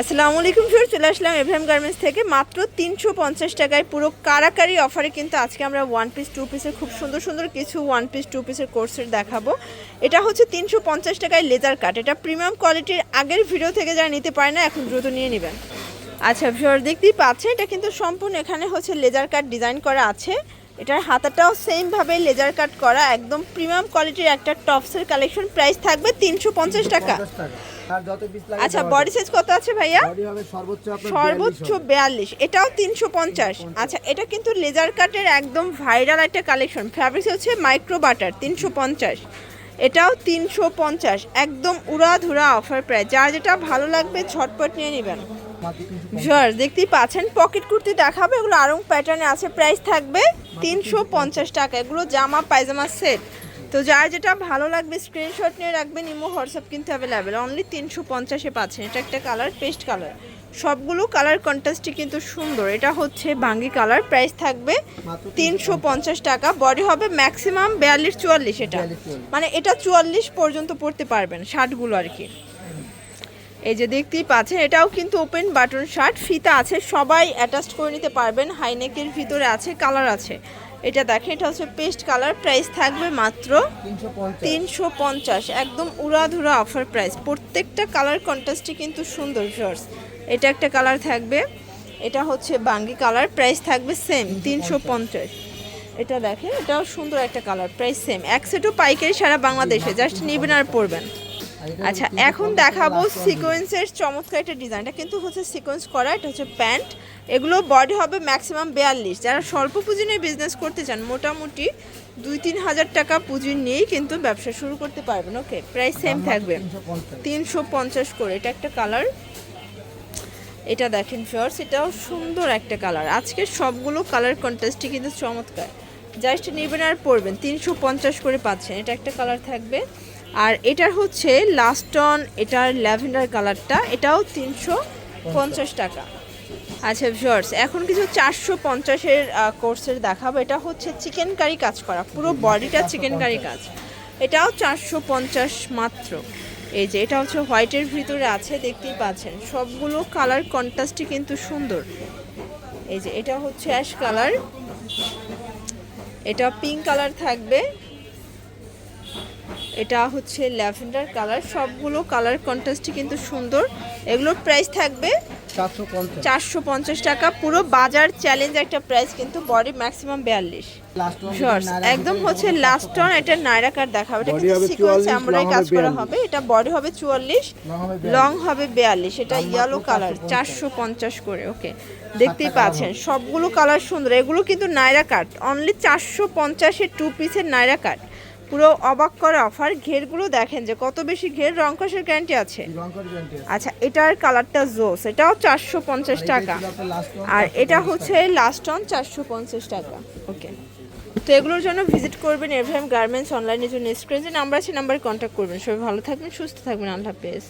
আসসালামু আলাইকুম ফির চলে আসলাম এভএম গার্মেন্টস থেকে। মাত্র তিনশো পঞ্চাশ টাকায় পুরো কারাকারি অফারে কিন্তু আজকে আমরা ওয়ান পিস টু পিসের খুব সুন্দর সুন্দর কিছু ওয়ান পিস টু পিসের কোর্সের দেখাবো। এটা হচ্ছে তিনশো পঞ্চাশ টাকায় লেজার কাট এটা প্রিমিয়াম কোয়ালিটির আগের ভিডিও থেকে যারা নিতে পারে না, এখন দ্রুত নিয়ে নেবেন। আচ্ছা ভিউয়ার দেখতেই পাচ্ছেন, এটা কিন্তু সম্পূর্ণ এখানে হচ্ছে লেজার কাট ডিজাইন করা আছে। এটার হাতাটাও সেমভাবে লেজার কাট করা, একদম প্রিমিয়াম কোয়ালিটির একটা টপসের কালেকশন প্রাইস থাকবে তিনশো পঞ্চাশ টাকা। আচ্ছা বডি সাইজ কত আছে ভাইয়া? সর্বোচ্চ আপনার সর্বোচ্চ 42 হবে। বিয়াল্লিশ এটাও তিনশো পঞ্চাশ। আচ্ছা এটা কিন্তু লেজার কাটের একদম ভাইরাল একটা কালেকশন ফ্যাব্রিক্স হচ্ছে মাইক্রো বাটার তিনশো পঞ্চাশ। এটাও তিনশো পঞ্চাশ একদম উড়াধুরা অফার প্রাইস যার যেটা ভালো লাগবে ঝটপট নিয়ে নেবেন। 350 দেখতেই পাচ্ছেন পকেট কুর্তি দেখাবো এগুলো আরং প্যাটার্নে আছে প্রাইস থাকবে তিনশো পঞ্চাশ। টাকা। এগুলো জামা পায়জামা সেট তো যার যেটা ভালো লাগবে স্ক্রিনশট নিয়ে রাখবেন ইমো হোয়াটসঅ্যাপ কিন্তু অ্যাভেলেবেল অনলি তিনশো পঞ্চাশে পাচ্ছেন। এটা একটা কালার পেস্ট কালার সবগুলো কালার কন্ট্রাস্টই কিন্তু সুন্দর। এটা হচ্ছে বাঙ্গি কালার প্রাইস থাকবে তিনশো পঞ্চাশ। টাকা। বডি হবে ম্যাক্সিমাম বিয়াল্লিশ চুয়াল্লিশ এটা। মানে এটা চুয়াল্লিশ পর্যন্ত পড়তে পারবেন শার্টগুলো আর কি। এই যে দেখতেই পাচ্ছেন এটাও কিন্তু ওপেন বাটন শার্ট ফিতা আছে সবাই অ্যাটাচ করে নিতে পারবেন। হাইনেকের ভিতরে আছে কালার আছে। এটা দেখেন, এটা হচ্ছে পেস্ট কালার প্রাইস থাকবে মাত্র তিনশো পঞ্চাশ। একদম উড়াধুরা অফার প্রাইস প্রত্যেকটা কালার কন্ট্রাস্টই কিন্তু সুন্দর শর্টস এটা একটা কালার থাকবে, এটা হচ্ছে বাঙ্গি কালার প্রাইস থাকবে সেম তিনশো পঞ্চাশ। এটা দেখেন, এটাও সুন্দর একটা কালার প্রাইস সেম এক সেটও পাইকারি সারা বাংলাদেশে জাস্ট নেবেন আর পরবেন। আচ্ছা এখন দেখাবো সিকোয়েন্সের চমৎকার একটা ডিজাইনটা কিন্তু হচ্ছে সিকোয়েন্স করা, এটা হচ্ছে প্যান্ট। এগুলো বডি হবে ম্যাক্সিমাম বিয়াল্লিশ। যারা স্বল্প পুঁজি নিয়ে বিজনেস করতে চান মোটামুটি দুই তিন হাজার টাকা পুঁজি নিয়েই কিন্তু ব্যবসা শুরু করতে পারবেন ওকে প্রাইস সেম থাকবে। তিনশো পঞ্চাশ। করে। এটা একটা কালার এটা দেখেন ফিওর্স এটাও সুন্দর একটা কালার আজকের সবগুলো কালার কন্ট্রাস্টই কিন্তু চমৎকার। জাস্ট নেবেন আর পরবেন। তিনশো পঞ্চাশ করে পাচ্ছেন। এটা একটা কালার থাকবে। আর এটার হচ্ছে লাস্ট অন এটার ল্যাভেন্ডার কালারটা এটাও তিনশো পঞ্চাশ টাকা। আচ্ছা ভিউয়ার্স এখন কিছু চারশো পঞ্চাশের কোর্সের দেখাবো। এটা হচ্ছে চিকেন কারি কাজ করা। পুরো বডিটা চিকেন কারি কাজ। এটাও চারশো পঞ্চাশ মাত্র। এই যে, এটা হচ্ছে হোয়াইটের ভিতরে আছে, দেখতেই পাচ্ছেন। সবগুলো কালার কন্ট্রাস্টই কিন্তু সুন্দর। এই যে, এটা হচ্ছে অ্যাশ কালার এটা পিঙ্ক কালার থাকবে। এটা হচ্ছে ল্যাভেন্ডার কালার সবগুলো কালার কন্ট্রাস্টই কিন্তু সুন্দর। এগুলোর প্রাইস থাকবে 450 চারশো পঞ্চাশ। টাকা। পুরো বাজার চ্যালেঞ্জ একটা প্রাইস কিন্তু বডি ম্যাক্সিমাম বিয়াল্লিশ। শর্টস একদম হচ্ছে লাস্ট টন এটা নাইরা কাট দেখাবে। এটা কিন্তু সিকোয়েন্স 44, কাজ করা হবে। এটা বডি হবে চুয়াল্লিশ লং হবে বিয়াল্লিশ। এটা ইয়েলো কালার চারশো পঞ্চাশ। করে ওকে দেখতেই পাচ্ছেন সবগুলো কালার সুন্দর। এগুলো কিন্তু নাইরা কাট অনলি চারশো পঞ্চাশের টু পিসের নাইরা কাট পুরো অবাক করা অফার। ঘেরগুলো দেখেন যে কত বেশি ঘের। রং কষের গ্যারান্টি আছে। লং করে গ্যারান্টি আছে। আচ্ছা এটার কালারটা জোস এটাও চারশো পঞ্চাশ টাকা। আর এটা হচ্ছে লাস্ট অন চারশো পঞ্চাশ টাকা। ওকে তো এগুলোর জন্য ভিজিট করবেন এভ্রাহিম গার্মেন্টস অনলাইনের জন্য। স্ক্রিনে নাম্বার আছে নাম্বারে কন্ট্যাক্ট করবেন। সবাই ভালো থাকবেন সুস্থ থাকবেন। আল্লাহ হাফেজ।